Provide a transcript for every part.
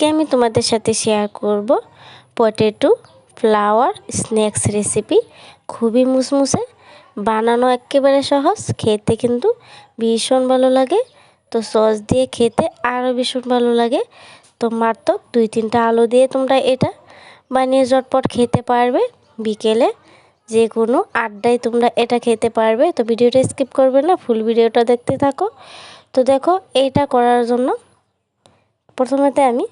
আজকে আমি তোমাদের সাথে শেয়ার করব পটেটো ফ্লাওয়ার স্ন্যাক্স রেসিপি খুবই মুসমুসে, বানানো একেবারে সহজ, খেতে কিন্তু ভীষণ ভালো লাগে। তো সস দিয়ে খেতে আরও ভীষণ ভালো লাগে। তো মাত্র দুই তিনটা আলু দিয়ে তোমরা এটা বানিয়ে জটপট খেতে পারবে। বিকেলে যে কোনো আড্ডায় তোমরা এটা খেতে পারবে। তো ভিডিওটা স্কিপ করবে না ফুল ভিডিওটা দেখতে থাকো। তো দেখো এইটা করার জন্য প্রথমেতে আমি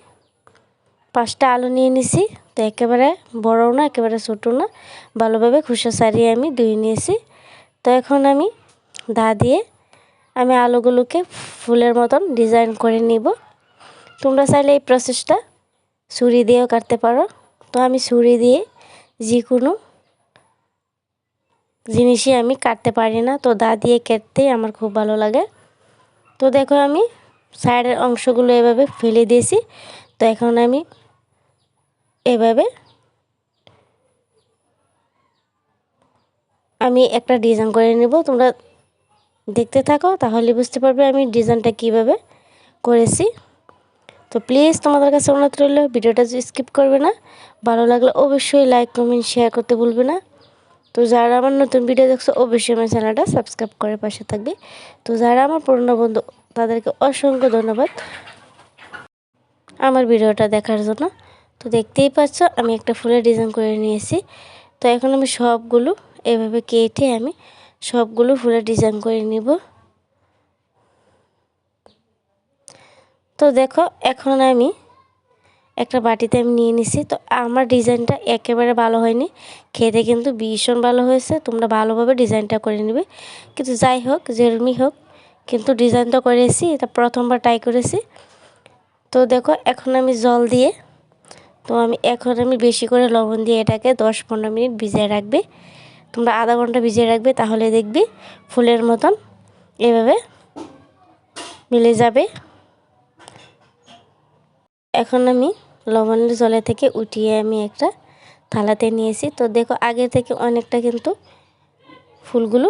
পাঁচটা আলু নিয়ে নিছি। তো একেবারে বড়ও না, একেবারে ছোটো না। ভালোভাবে খুশো সারিয়ে আমি ধুয়ে নিয়েছি। তো এখন আমি দা দিয়ে আমি আলুগুলোকে ফুলের মতন ডিজাইন করে নিব। তোমরা চাইলে এই প্রসেসটা ছুরি দিয়েও কাটতে পারো। তো আমি ছুরি দিয়ে যে কোনো জিনিসই আমি কাটতে পারি না। তো দা দিয়ে কেটতেই আমার খুব ভালো লাগে। তো দেখো আমি সাইডের অংশগুলো এভাবে ফেলে দিয়েছি। তো এখন আমি এভাবে আমি একটা ডিজাইন করে নেব। তোমরা দেখতে থাকো, তাহলে বুঝতে পারবে আমি ডিজাইনটা কীভাবে করেছি। তো প্লিজ তোমাদের কাছে অনুরোধ রইল, ভিডিওটা স্কিপ করবে না, ভালো লাগলে অবশ্যই লাইক কমেন্ট শেয়ার করতে ভুলবে না। তো যারা আমার নতুন ভিডিও দেখছ, অবশ্যই আমার চ্যানেলটা সাবস্ক্রাইব করে পাশে থাকবে। তো যারা আমার পুরনো বন্ধু, তাদেরকে অসংখ্য ধন্যবাদ আমার ভিডিওটা দেখার জন্য। তো দেখতেই পাচ্ছ, আমি একটা ফুলের ডিজাইন করে নিয়েছি। তো এখন আমি সবগুলো এভাবে কেটে আমি সবগুলো ফুলের ডিজাইন করে নিব। তো দেখো, এখন আমি একটা বাটিতে আমি নিয়ে নিছি। তো আমার ডিজাইনটা একেবারে ভালো হয়নি। খেতে কিন্তু ভীষণ ভালো হয়েছে। তোমরা ভালোভাবে ডিজাইনটা করে নেবে। কিন্তু যাই হোক, যেরমই হোক, কিন্তু ডিজাইনটা করেছি, এটা প্রথমবার ট্রাই করেছি। তো দেখো, এখন আমি জল দিয়ে তো আমি, এখন আমি বেশি করে লবণ দিয়ে এটাকে দশ পনেরো মিনিট ভিজিয়ে রাখবে। তোমরা আধা ঘণ্টা ভিজিয়ে রাখবে, তাহলে দেখবি ফুলের মতন এভাবে মিলে যাবে। এখন আমি লবণের জলে থেকে উঠিয়ে আমি একটা থালাতে নিয়েছি। তো দেখো, আগে থেকে অনেকটা কিন্তু ফুলগুলো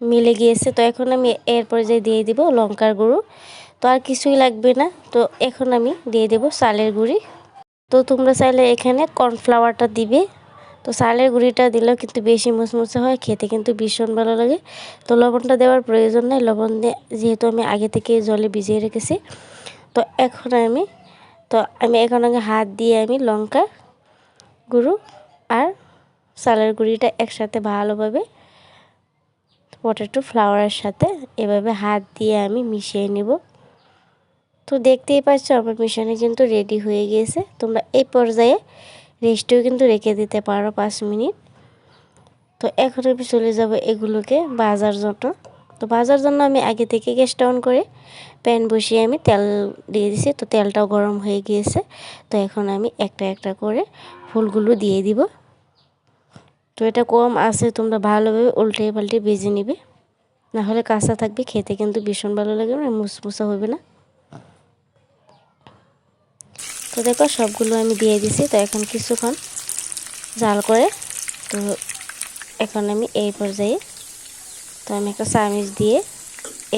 মিলে গিয়েছে। তো এখন আমি এর পর্যায়ে দিয়ে দিব লঙ্কার গুঁড়ো। তো আর কিছুই লাগবে না। তো এখন আমি দিয়ে দেব চালের গুঁড়ি। তো তোমরা চাইলে এখানে কর্নফ্লাওয়ারটা দিবে। তো চালের গুঁড়িটা দিলেও কিন্তু বেশি মুচমুচে হয়, খেতে কিন্তু ভীষণ ভালো লাগে। তো লবণটা দেওয়ার প্রয়োজন নেই, লবণ দিয়ে যেহেতু আমি আগে থেকে জলে ভিজিয়ে রেখেছি। তো এখন আমি, তো আমি এখন আগে হাত দিয়ে আমি লঙ্কা গুঁড়ো আর চালের গুঁড়িটা একসাথে ভালোভাবে পটেটো ফ্লাওয়ারের সাথে এভাবে হাত দিয়ে আমি মিশিয়ে নিব। তো দেখতেই পাচ্ছ, আমার মিশনে কিন্তু রেডি হয়ে গিয়েছে তোমরা এই পর্যায়ে রেস্টেও কিন্তু রেখে দিতে পারো পাঁচ মিনিট। তো এখন আমি চলে যাব এগুলোকে বাজার জন্য। তো বাজার জন্য আমি আগে থেকে গ্যাসটা অন করে প্যান বসিয়ে আমি তেল দিয়ে দিছি। তো তেলটাও গরম হয়ে গিয়েছে। তো এখন আমি একটা একটা করে ফুলগুলো দিয়ে দিব। তো এটা কম আছে, তোমরা ভালোভাবে উল্টে পাল্টে ভেজে নিবে। নাহলে কাঁচা থাকবে, খেতে কিন্তু ভীষণ ভালো লাগবে না, মুসমুসা হবে না। তো দেখো, সবগুলো আমি দিয়ে দিছি। তো এখন কিছুক্ষণ জাল করে, তো এখন আমি এই পর্যায়ে তো আমি একটা চামিচ দিয়ে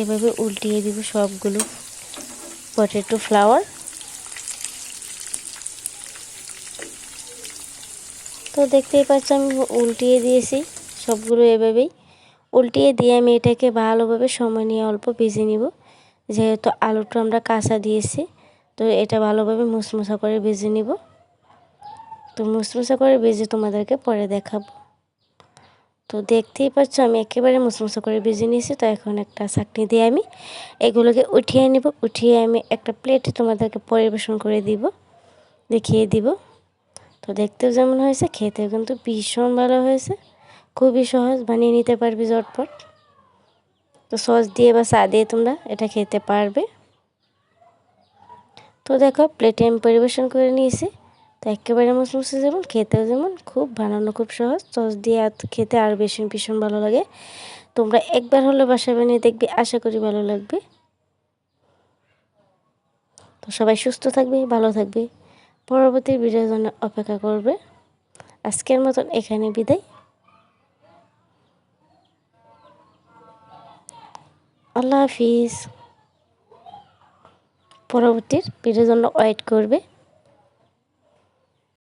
এভাবে উল্টিয়ে দিব সবগুলো। পটেটো ফ্লাওয়ার তো দেখতেই পাচ্ছ, আমি উল্টিয়ে দিয়েছি সবগুলো এভাবেই। উল্টিয়ে দিয়ে আমি এটাকে ভালোভাবে সময় নিয়ে অল্প ভেজে নিব। যেহেতু আলুটা আমরা কাঁচা দিয়েছি তো এটা ভালোভাবে মুসমুসা করে ভেজে নিব। তো মুসমুসা করে ভেজে তোমাদেরকে পরে দেখাবো। তো দেখতেই পাচ্ছ আমি একেবারে মুসমুসা করে ভেজে নিয়েছি, তো এখন একটা চাকনি দিয়ে আমি এগুলোকে উঠিয়ে নিব। উঠিয়ে আমি একটা প্লেটে তোমাদেরকে পরিবেশন করে দিব, দেখিয়ে দিব। তো দেখতেও যেমন হয়েছে, খেতেও কিন্তু ভীষণ ভালো হয়েছে। খুবই সহজ, বানিয়ে নিতে পারবি ঝটপট। তো সস দিয়ে বা চা দিয়ে তোমরা এটা খেতে পারবে। তো দেখো প্লেটে আমি পরিবেশন করে নিয়েছি। তো একেবারে মুসমুসে যেমন, খেতেও যেমন, খুব বানানো খুব সহজ। সস দিয়ে খেতে আর বেশি ভীষণ ভালো লাগে। তোমরা একবার হলে বাসায় বানিয়ে দেখবে, আশা করি ভালো লাগবে। তো সবাই সুস্থ থাকবে, ভালো থাকবে। পরবর্তী ভিডিওর জন্য অপেক্ষা করবে। আজকের মতন এখানে বিদায়। আল্লাহ হাফিজ। পরবর্তীর ভিডিওর জন্য ওয়েট করবে।